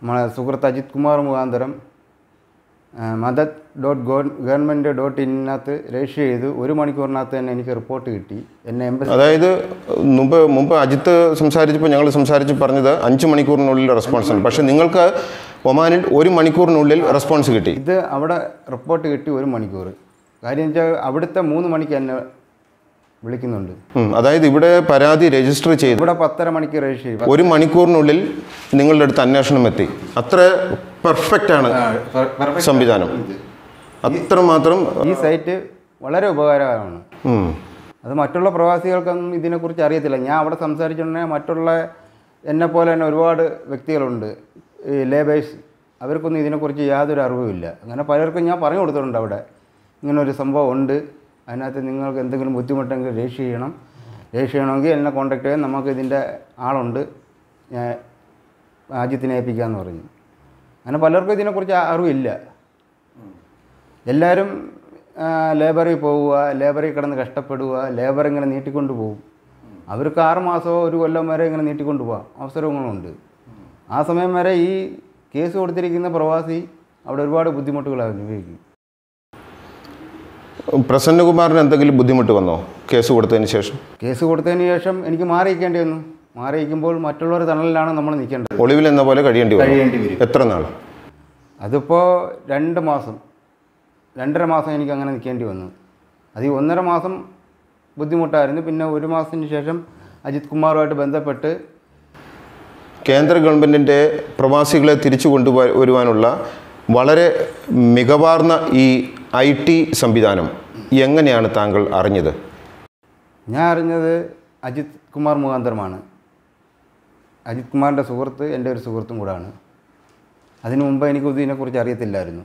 നമ്മളെ സുഹൃത്ത് അജിത് കുമാർ മുഖാന്തരം മദത് ഡോട്ട് ഗവൺമെന്റ് ഡോട്ട് ഇന്നകത്ത് രജിസ്റ്റർ ചെയ്ത് ഒരു മണിക്കൂറിനകത്ത് തന്നെ എനിക്ക് റിപ്പോർട്ട് കിട്ടി. എന്നെ എംബസി അതായത് മുമ്പ് മുമ്പ് അജിത്ത് സംസാരിച്ചപ്പോൾ ഞങ്ങൾ സംസാരിച്ച് പറഞ്ഞത് അഞ്ച് മണിക്കൂറിനുള്ളിൽ റെസ്പോൺസ് ഉണ്ട് പക്ഷേ നിങ്ങൾക്ക് ഒമാനിൽ ഒരു മണിക്കൂറിനുള്ളിൽ റെസ്പോൺസ് കിട്ടി. ഇത് അവിടെ റിപ്പോർട്ട് കിട്ടി ഒരു മണിക്കൂർ കാര്യം വെച്ചാൽ അവിടുത്തെ മൂന്ന് മണിക്ക് എന്നെ വിളിക്കുന്നുണ്ട്. അതായത് ഇവിടെ പരാതി രജിസ്റ്റർ ചെയ്തു. ഇവിടെ പത്തര മണിക്ക് രജിസ്റ്റർ ചെയ്തു. ഒരു മണിക്കൂറിനുള്ളിൽ നിങ്ങളുടെ അടുത്ത് അന്വേഷണം എത്തി. അത്ര പെർഫെക്റ്റ് ആണ് സംവിധാനം. അത്രമാത്രം ഈ സൈറ്റ് വളരെ ഉപകാരമാണ്. അത് മറ്റുള്ള പ്രവാസികൾക്കൊന്നും ഇതിനെക്കുറിച്ച് അറിയത്തില്ല. ഞാൻ അവിടെ സംസാരിച്ചിട്ടുണ്ടെങ്കിൽ മറ്റുള്ള എന്നെ പോലെ തന്നെ ഒരുപാട് വ്യക്തികളുണ്ട്. ഈ ലേബേഴ്സ് അവർക്കൊന്നും ഇതിനെക്കുറിച്ച് യാതൊരു അറിവുമില്ല അങ്ങനെ പലർക്കും ഞാൻ പറഞ്ഞു കൊടുത്തിട്ടുണ്ട് അവിടെ. ഇങ്ങനൊരു സംഭവം ഉണ്ട്. അതിനകത്ത് നിങ്ങൾക്ക് എന്തെങ്കിലും ബുദ്ധിമുട്ടെങ്കിൽ രജിസ്റ്റർ ചെയ്യണം. രജിസ്റ്റർ ചെയ്യണമെങ്കിൽ എന്നെ കോൺടാക്ട് ചെയ്യാൻ നമുക്ക് ഇതിന്റെ ആളുണ്ട്. ഞാൻ രാജ്യത്തിനെ ഏൽപ്പിക്കാമെന്ന് പറഞ്ഞു. അങ്ങനെ പലർക്കും ഇതിനെക്കുറിച്ച് അറിവില്ല എല്ലാവരും ലേബറിൽ പോവുക ലേബറിൽ കിടന്ന് കഷ്ടപ്പെടുക ലേബർ ഇങ്ങനെ നീട്ടിക്കൊണ്ട് പോകും. അവർക്ക് ആറ് മാസമോ ഒരു കൊല്ലം വരെ ഇങ്ങനെ നീട്ടിക്കൊണ്ട് പോകാം അവസരങ്ങളുണ്ട്. ആ സമയം വരെ ഈ കേസ് കൊടുത്തിരിക്കുന്ന പ്രവാസി അവിടെ ഒരുപാട് ബുദ്ധിമുട്ടുകൾ അനുഭവിക്കും. പ്രസന്നകുമാറിന് എന്തെങ്കിലും ബുദ്ധിമുട്ട് വന്നോ? കേസ് കൊടുത്തതിന് ശേഷം? കേസ് കൊടുത്തതിന് ശേഷം എനിക്ക് മാറിയിരിക്കേണ്ടി വന്നു. മാറിയിരിക്കുമ്പോൾ മറ്റുള്ളവർ തണലിലാണ് നമ്മൾ നിൽക്കേണ്ടത്. ഒളിവിൽ എന്ന പോലെ കഴിയേണ്ടി വരും. കഴിയേണ്ടി വരും. എത്ര നാൾ? അതിപ്പോൾ രണ്ട് മാസം. രണ്ടര മാസം എനിക്ക് അങ്ങനെ നിൽക്കേണ്ടി വന്നു. അത് ഈ ഒന്നര മാസം ബുദ്ധിമുട്ടായിരുന്നു. പിന്നെ ഒരു മാസത്തിന് ശേഷം അജിത് കുമാറുമായിട്ട് ബന്ധപ്പെട്ട് കേന്ദ്ര ഗവൺമെന്റിന്റെ പ്രവാസികളെ തിരിച്ചു കൊണ്ടുവരുവാനുള്ള വളരെ മികവാർന്ന ഈ ഐ ടി സംവിധാനം എങ്ങനെയാണ് താങ്കൾ അറിഞ്ഞത്? ഞാൻ അറിഞ്ഞത് അജിത് കുമാർ മുഖാന്തരമാണ്. അജിത് കുമാറിന്റെ സുഹൃത്ത് എന്റെ ഒരു സുഹൃത്തും കൂടാണ്. അതിനു മുമ്പ് എനിക്ക് ഇതിനെക്കുറിച്ച് അറിയത്തില്ലായിരുന്നു.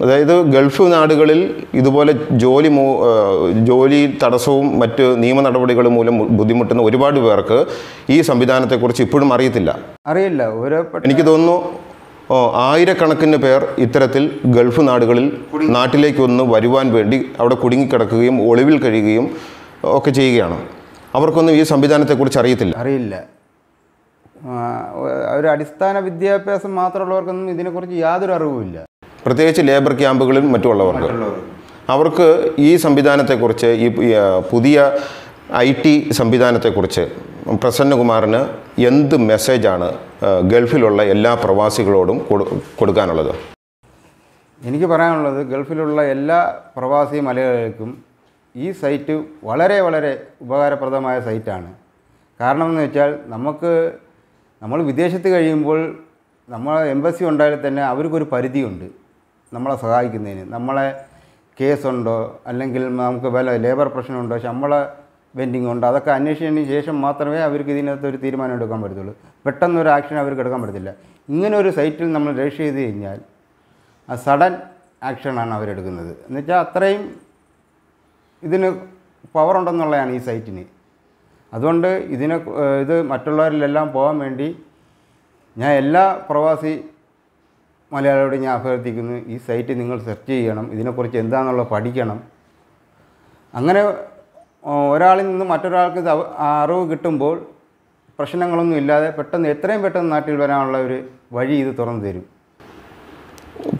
അതായത് ഗൾഫ് നാടുകളിൽ ഇതുപോലെ ജോലി മൂ ജോലി തടസ്സവും മറ്റ് നിയമ നടപടികളും മൂലം ബുദ്ധിമുട്ടുന്ന ഒരുപാട് പേർക്ക് ഈ സംവിധാനത്തെക്കുറിച്ച് ഇപ്പോഴും അറിയത്തില്ല. അറിയില്ല. ഓരോ എനിക്ക് തോന്നുന്നു ഓ, ആയിരക്കണക്കിന് പേർ ഇത്തരത്തിൽ ഗൾഫ് നാടുകളിൽ നാട്ടിലേക്ക് ഒന്ന് വരുവാൻ വേണ്ടി അവിടെ കുടുങ്ങിക്കിടക്കുകയും ഒളിവിൽ കഴിയുകയും ഒക്കെ ചെയ്യുകയാണ്. അവർക്കൊന്നും ഈ സംവിധാനത്തെക്കുറിച്ച് അറിയത്തില്ല. അറിയില്ല. ഒരു അടിസ്ഥാന വിദ്യാഭ്യാസം മാത്രമുള്ളവർക്കൊന്നും ഇതിനെക്കുറിച്ച് യാതൊരു അറിവുമില്ല. പ്രത്യേകിച്ച് ലേബർ ക്യാമ്പുകളിലും മറ്റുള്ളവർക്ക്. അവർക്ക് ഈ സംവിധാനത്തെക്കുറിച്ച് ഈ പുതിയ ഐ ടി സംവിധാനത്തെക്കുറിച്ച് പ്രസന്നകുമാറിന് എന്ത് മെസ്സേജാണ് ഗൾഫിലുള്ള എല്ലാ പ്രവാസികളോടും കൊടുക്കാനുള്ളത്? എനിക്ക് പറയാനുള്ളത് ഗൾഫിലുള്ള എല്ലാ പ്രവാസി മലയാളികൾക്കും ഈ സൈറ്റ് വളരെ വളരെ ഉപകാരപ്രദമായ സൈറ്റാണ്. കാരണം എന്ന് വെച്ചാൽ നമുക്ക് നമ്മൾ വിദേശത്ത് കഴിയുമ്പോൾ നമ്മൾ എംബസി ഉണ്ടായാൽ തന്നെ അവർക്കൊരു പരിധിയുണ്ട്. നമ്മളെ സഹായിക്കുന്നതിന്. നമ്മളെ കേസുണ്ടോ? അല്ലെങ്കിൽ നമുക്ക് വില ലേബർ പ്രശ്നമുണ്ടോ? ശമ്പള ബെൻഡിങ് ഉണ്ടോ? അതൊക്കെ അന്വേഷിച്ചതിന് ശേഷം മാത്രമേ അവർക്ക് ഇതിനകത്ത് ഒരു തീരുമാനം എടുക്കാൻ പറ്റത്തുള്ളൂ. പെട്ടെന്ന് ഒരു ആക്ഷൻ അവർക്ക് എടുക്കാൻ പറ്റത്തില്ല. ഇങ്ങനെ ഒരു സൈറ്റിൽ നമ്മൾ രജിസ്റ്റർ ചെയ്ത് കഴിഞ്ഞാൽ ആ സഡൻ ആക്ഷനാണ് അവരെടുക്കുന്നത് എന്നുവെച്ചാൽ അത്രയും ഇതിന് പവർ ഉണ്ടെന്നുള്ളതാണ് ഈ സൈറ്റിന്. അതുകൊണ്ട് ഇതിനെ ഇത് മറ്റുള്ളവരിലെല്ലാം പോകാൻ വേണ്ടി ഞാൻ എല്ലാ പ്രവാസി മലയാളിയോട് ഞാൻ അഭ്യർത്ഥിക്കുന്നു ഈ സൈറ്റ് നിങ്ങൾ സെർച്ച് ചെയ്യണം ഇതിനെക്കുറിച്ച് എന്താണെന്നുള്ളത് പഠിക്കണം. അങ്ങനെ ഒരാളിൽ നിന്ന് മറ്റൊരാൾക്ക് അറിവ് കിട്ടുമ്പോൾ പ്രശ്നങ്ങളൊന്നും ഇല്ലാതെ പെട്ടെന്ന് എത്രയും പെട്ടെന്ന് നാട്ടിൽ വരാനുള്ള ഒരു വഴി ഇത് തുറന്നു തരും.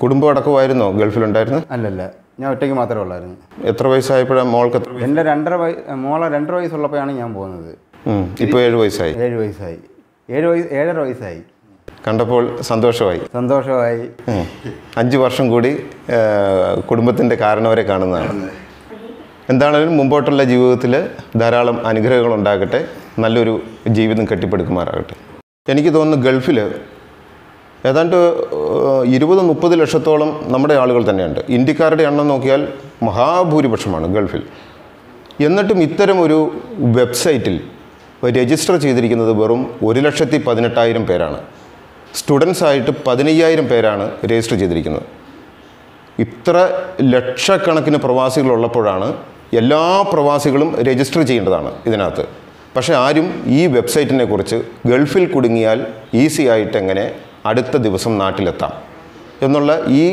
കുടുംബം അടക്കമായിരുന്നോ ഗൾഫിലുണ്ടായിരുന്നു? അല്ലല്ല ഞാൻ ഒറ്റയ്ക്ക് മാത്രമേ ഉള്ളായിരുന്നു. എത്ര വയസ്സായപ്പോഴാണ് മോൾക്ക് എത്ര വയസ്സ്? എന്റെ രണ്ടര വയ മോളെ രണ്ടര വയസ്സുള്ളപ്പോഴാണ് ഞാൻ പോകുന്നത്. ഇപ്പോൾ ഏഴ് വയസ്സായി. ഏഴ് വയസ്സായി. ഏഴ് വയസ്സ് ഏഴര വയസ്സായി. കണ്ടപ്പോൾ സന്തോഷമായി. സന്തോഷമായി. അഞ്ചു വർഷം കൂടി കുടുംബത്തിന്റെ കാരണവരെ കാണുന്നതാണ്. എന്താണെങ്കിലും മുമ്പോട്ടുള്ള ജീവിതത്തിൽ ധാരാളം അനുഗ്രഹങ്ങൾ ഉണ്ടാകട്ടെ നല്ലൊരു ജീവിതം കെട്ടിപ്പടുക്കുമാറാകട്ടെ. എനിക്ക് തോന്നുന്നു ഗൾഫിൽ ഏതാണ്ട് ഇരുപത് മുപ്പത് ലക്ഷത്തോളം നമ്മുടെ ആളുകൾ തന്നെയുണ്ട്. ഇന്ത്യക്കാരുടെ എണ്ണം നോക്കിയാൽ മഹാഭൂരിപക്ഷമാണ് ഗൾഫിൽ. എന്നിട്ടും ഇത്തരം ഒരു വെബ്സൈറ്റിൽ രജിസ്റ്റർ ചെയ്തിരിക്കുന്നത് വെറും ഒരു ലക്ഷത്തി പതിനെട്ടായിരം പേരാണ്. സ്റ്റുഡൻസ് ആയിട്ട് പതിനയ്യായിരം പേരാണ് രജിസ്റ്റർ ചെയ്തിരിക്കുന്നത്. ഇത്ര ലക്ഷക്കണക്കിന് പ്രവാസികളുള്ളപ്പോഴാണ് എല്ലാ പ്രവാസികളും രജിസ്റ്റർ ചെയ്യേണ്ടതാണ് ഇതിനകത്ത്. പക്ഷേ ആരും ഈ വെബ്സൈറ്റിനെ കുറിച്ച് ഗൾഫിൽ കുടുങ്ങിയാൽ ഈസി ആയിട്ട് എങ്ങനെ അടുത്ത ദിവസം നാട്ടിലെത്താം എന്നുള്ള ഈ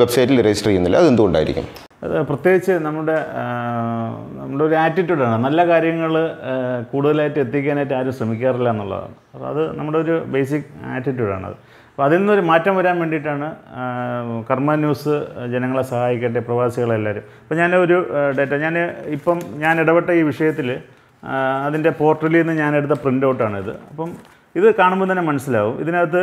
വെബ്സൈറ്റിൽ രജിസ്റ്റർ ചെയ്യുന്നില്ല. അതെന്തുകൊണ്ടായിരിക്കും? അത് പ്രത്യേകിച്ച് നമ്മുടെ നമ്മുടെ ഒരു ആറ്റിറ്റ്യൂഡാണ് നല്ല കാര്യങ്ങൾ കൂടുതലായിട്ട് എത്തിക്കാനായിട്ട് ആരും ശ്രമിക്കാറില്ല എന്നുള്ളതാണ്. അപ്പോൾ അത് നമ്മുടെ ഒരു ബേസിക് ആറ്റിറ്റ്യൂഡാണ് അത്. അപ്പോൾ അതിൽ നിന്നൊരു മാറ്റം വരാൻ വേണ്ടിയിട്ടാണ് കർമ്മ ന്യൂസ് ജനങ്ങളെ സഹായിക്കട്ടെ പ്രവാസികളെല്ലാവരും അപ്പോൾ ഞാൻ ഒരു ഡേറ്റ ഞാൻ ഇപ്പം ഞാൻ ഇടപെട്ട ഈ വിഷയത്തിൽ അതിന്റെ പോർട്ടലിൽ നിന്ന് ഞാൻ എടുത്ത പ്രിന്റ് ഔട്ടാണിത് അപ്പം ഇത് കാണുമ്പോൾ തന്നെ മനസ്സിലാവും. ഇതിനകത്ത്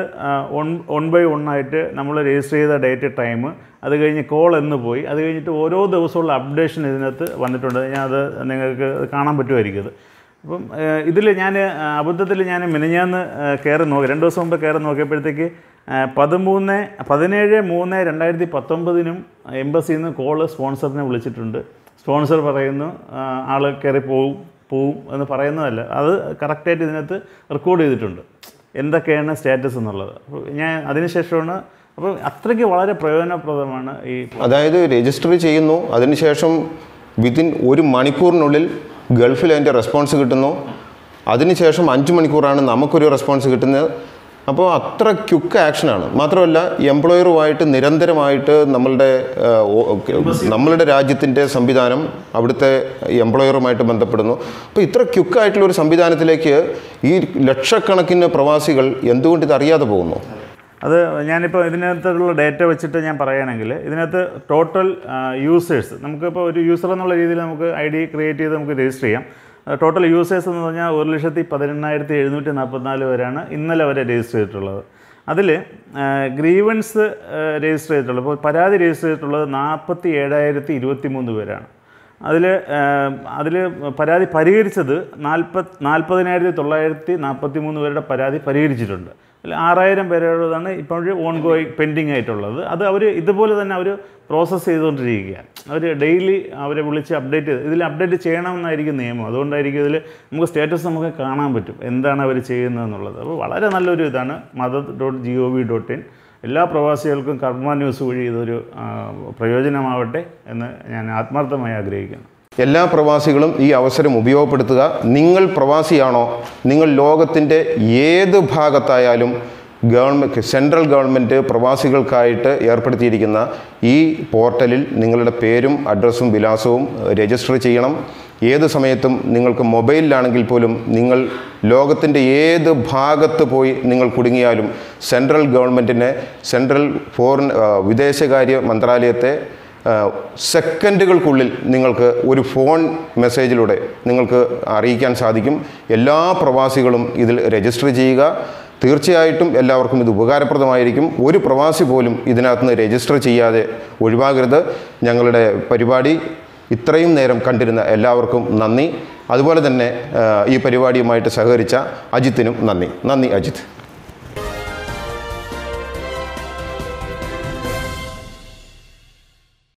ഒൺ ഒൺ ബൈ ആയിട്ട് നമ്മൾ രജിസ്റ്റർ ചെയ്ത ഡേറ്റ് ടൈം അത് കഴിഞ്ഞ് കോൾ എന്ന് പോയി. അത് കഴിഞ്ഞിട്ട് ഓരോ ദിവസമുള്ള അപ്ഡേഷൻ ഇതിനകത്ത് വന്നിട്ടുണ്ട്. ഞാൻ അത് നിങ്ങൾക്ക് കാണാൻ പറ്റുമായിരിക്കും ഇത്. അപ്പം ഇതിൽ ഞാൻ അബദ്ധത്തിൽ ഞാൻ മിനിഞ്ഞാന്ന് കയറി നോക്കി രണ്ട് ദിവസം മുമ്പ് കയറി നോക്കിയപ്പോഴത്തേക്ക് പതിമൂന്ന് പതിനേഴ് മൂന്ന് രണ്ടായിരത്തി പത്തൊമ്പതിനും എംബസിയിൽ നിന്ന് കോൾ സ്പോൺസറിനെ വിളിച്ചിട്ടുണ്ട്. സ്പോൺസർ പറയുന്നു ആൾ കയറി പോവും പോവും എന്ന് പറയുന്നതല്ല. അത് കറക്റ്റായിട്ട് ഇതിനകത്ത് റെക്കോർഡ് ചെയ്തിട്ടുണ്ട്. എന്തൊക്കെയാണ് സ്റ്റാറ്റസ് എന്നുള്ളത്. ഞാൻ അതിനുശേഷമാണ് അപ്പോൾ അത്രയ്ക്ക് വളരെ പ്രയോജനപ്രദമാണ് ഈ അതായത് രജിസ്റ്റർ ചെയ്യുന്നു. അതിനുശേഷം വിതിൻ ഒരു മണിക്കൂറിനുള്ളിൽ ഗൾഫിൽ അതിന്റെ റെസ്പോൺസ് കിട്ടുന്നു. അതിനുശേഷം അഞ്ച് മണിക്കൂറാണ് നമുക്കൊരു റെസ്പോൺസ് കിട്ടുന്നത്. അപ്പോൾ അത്ര ക്യുക്ക് ആക്ഷനാണ്. മാത്രമല്ല എംപ്ലോയറുമായിട്ട് നിരന്തരമായിട്ട് നമ്മളുടെ നമ്മളുടെ രാജ്യത്തിന്റെ സംവിധാനം അവിടുത്തെ എംപ്ലോയറുമായിട്ട് ബന്ധപ്പെടുന്നു. അപ്പോൾ ഇത്ര ക്യുക്കായിട്ടുള്ള ഒരു സംവിധാനത്തിലേക്ക് ഈ ലക്ഷക്കണക്കിന് പ്രവാസികൾ എന്തുകൊണ്ട് ഇത് അറിയാതെ പോകുന്നു? അത് ഞാനിപ്പോൾ ഇതിനകത്തുള്ള ഡേറ്റ വെച്ചിട്ട് ഞാൻ പറയുകയാണെങ്കിൽ ഇതിനകത്ത് ടോട്ടൽ യൂസേഴ്സ് നമുക്കിപ്പോൾ ഒരു യൂസർ എന്നുള്ള രീതിയിൽ നമുക്ക് ഐ ഡി ക്രിയേറ്റ് ചെയ്ത് നമുക്ക് രജിസ്റ്റർ ചെയ്യാം. ടോട്ടൽ യൂസേഴ്സ് എന്ന് പറഞ്ഞാൽ ഒരു ലക്ഷത്തി പതിനെണ്ണായിരത്തി എഴുന്നൂറ്റി നാൽപ്പത്തിനാല് പേരാണ് ഇന്നലെ വരെ രജിസ്റ്റർ ചെയ്തിട്ടുള്ളത്. അതിൽ ഗ്രീവൻസ് രജിസ്റ്റർ ചെയ്തിട്ടുള്ളത്. ഇപ്പോൾ പരാതി രജിസ്റ്റർ ചെയ്തിട്ടുള്ളത് നാൽപ്പത്തി ഏഴായിരത്തി ഇരുപത്തി മൂന്ന് പേരാണ് അതിൽ അതിൽ പരാതി പരിഹരിച്ചത് നാൽപ്പത് നാൽപ്പതിനായിരത്തി തൊള്ളായിരത്തി നാൽപ്പത്തി മൂന്ന് പേരുടെ പരാതി പരിഹരിച്ചിട്ടുണ്ട്. ആറായിരം പേരുള്ളതാണ് ഇപ്പോഴും ഓൺ ഗോയിങ് പെൻഡിങ് ആയിട്ടുള്ളത്. അത് അവർ ഇതുപോലെ തന്നെ അവർ പ്രോസസ്സ് ചെയ്തുകൊണ്ടിരിക്കുകയാണ്. അവർ ഡെയിലി അവരെ വിളിച്ച് അപ്ഡേറ്റ് ചെയ്ത് ഇതിൽ അപ്ഡേറ്റ് ചെയ്യണമെന്നായിരിക്കും നിയമം. അതുകൊണ്ടായിരിക്കും ഇതിൽ നമുക്ക് സ്റ്റേറ്റസ് നമുക്ക് കാണാൻ പറ്റും. എന്താണ് അവർ ചെയ്യുന്നതെന്നുള്ളത്. അപ്പോൾ വളരെ നല്ലൊരു ഇതാണ് Madad dot G O V dot in എല്ലാ പ്രവാസികൾക്കും കർമ്മ ന്യൂസ് വഴി ഇതൊരു പ്രയോജനമാവട്ടെ എന്ന് ഞാൻ ആത്മാർത്ഥമായി ആഗ്രഹിക്കുന്നു. എല്ലാ പ്രവാസികളും ഈ അവസരം ഉപയോഗപ്പെടുത്തുക. നിങ്ങൾ പ്രവാസിയാണോ? നിങ്ങൾ ലോകത്തിന്റെ ഏത് ഭാഗത്തായാലും ഗവൺമെന്റ് സെൻട്രൽ ഗവൺമെന്റ് പ്രവാസികൾക്കായിട്ട് ഏർപ്പെടുത്തിയിരിക്കുന്ന ഈ പോർട്ടലിൽ നിങ്ങളുടെ പേരും അഡ്രസ്സും വിലാസവും രജിസ്റ്റർ ചെയ്യണം. ഏത് സമയത്തും നിങ്ങൾക്ക് മൊബൈലിലാണെങ്കിൽ പോലും നിങ്ങൾ ലോകത്തിന്റെ ഏത് ഭാഗത്ത് പോയി നിങ്ങൾ കുടുങ്ങിയാലും സെൻട്രൽ ഗവൺമെന്റിനെ സെൻട്രൽ ഫോറിൻ വിദേശകാര്യ മന്ത്രാലയത്തെ സെക്കൻഡുകൾക്കുള്ളിൽ നിങ്ങൾക്ക് ഒരു ഫോൺ മെസ്സേജിലൂടെ നിങ്ങൾക്ക് അറിയിക്കാൻ സാധിക്കും. എല്ലാ പ്രവാസികളും ഇതിൽ രജിസ്റ്റർ ചെയ്യുക. തീർച്ചയായിട്ടും എല്ലാവർക്കും ഇത് ഉപകാരപ്രദമായിരിക്കും. ഒരു പ്രവാസി പോലും ഇതിനകത്ത് നിന്ന് രജിസ്റ്റർ ചെയ്യാതെ ഒഴിവാകരുത്. ഞങ്ങളുടെ പരിപാടി ഇത്രയും നേരം കണ്ടിരുന്ന എല്ലാവർക്കും നന്ദി. അതുപോലെ തന്നെ ഈ പരിപാടിയുമായിട്ട് സഹകരിച്ച അജിത്തിനും നന്ദി. നന്ദി അജിത്ത്.